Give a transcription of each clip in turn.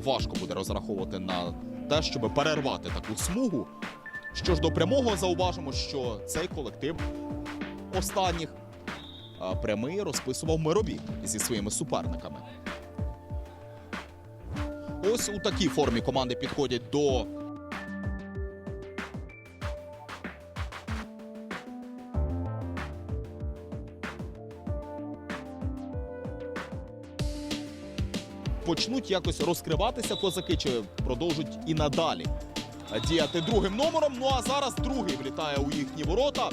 важко буде розраховувати на те, щоб перервати таку смугу. Що ж до прямого, зауважимо, що цей колектив останніх прямий розписував миробі зі своїми суперниками. Ось у такій формі команди підходять до почнуть якось розкриватися козаки, чи продовжуть і надалі діяти другим номером. Ну а зараз другий влітає у їхні ворота.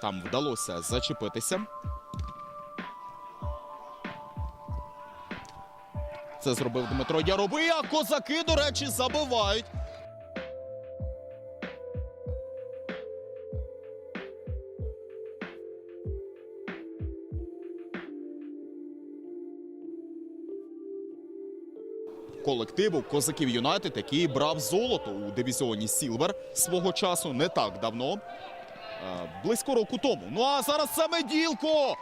Там вдалося зачепитися. Це зробив Дмитро Яроби, а козаки, до речі, забивають. Колективу козаків Юнайтед, який брав золото у дивізіоні Сілвер свого часу не так давно, е, близько року тому. Ну а зараз саме ділко!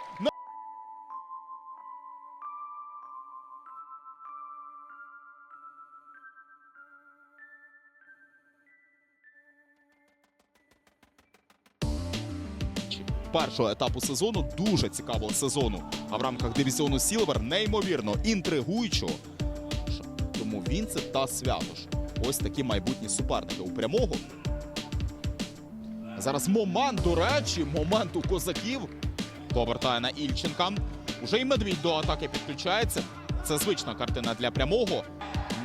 Першого етапу сезону, дуже цікавого сезону. А в рамках дивізіону Сілвер неймовірно інтригуючого. Тому Вінцет та Святош. Ось такі майбутні суперники у прямого. Зараз момент, до речі, момент у козаків. Повертає на Ільченка. Уже і медвідь до атаки підключається. Це звична картина для прямого.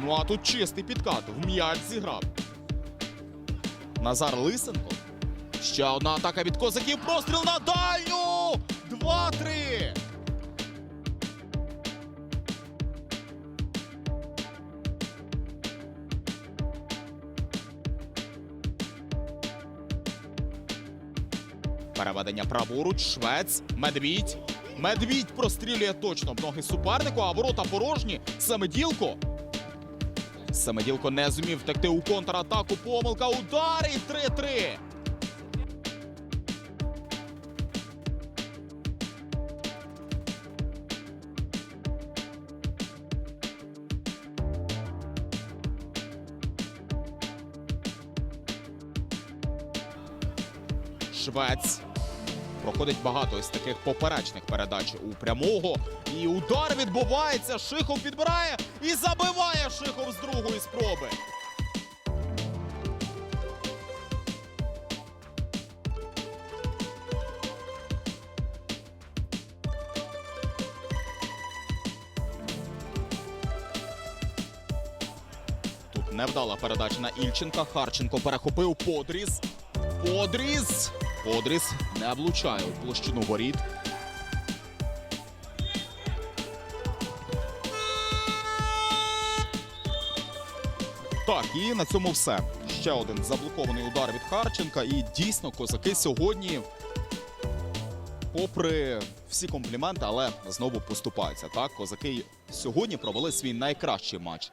Ну а тут чистий підкат. В м'яч зіграв. Назар Лисенко. Ще одна атака від козаків. Простріл на дальню! 2-3! Переведення праворуч. Швець. Медвідь. Медвідь прострілює точно в ноги супернику, а ворота порожні. Семеділко. Семеділко не зумів втекти у контратаку. Помилка. Удар і 3-3. Швець. Проходить багато із таких поперечних передач у прямого. І удар відбувається. Шихов підбирає і забиває Шихов з другої спроби. Тут невдала передача на Ільченка. Харченко перехопив подріз. Подріз. Подріз не влучає у площину воріт. Так, і на цьому все. Ще один заблокований удар від Харченка. І дійсно козаки сьогодні, попри всі компліменти, але знову поступаються. Так, козаки сьогодні провели свій найкращий матч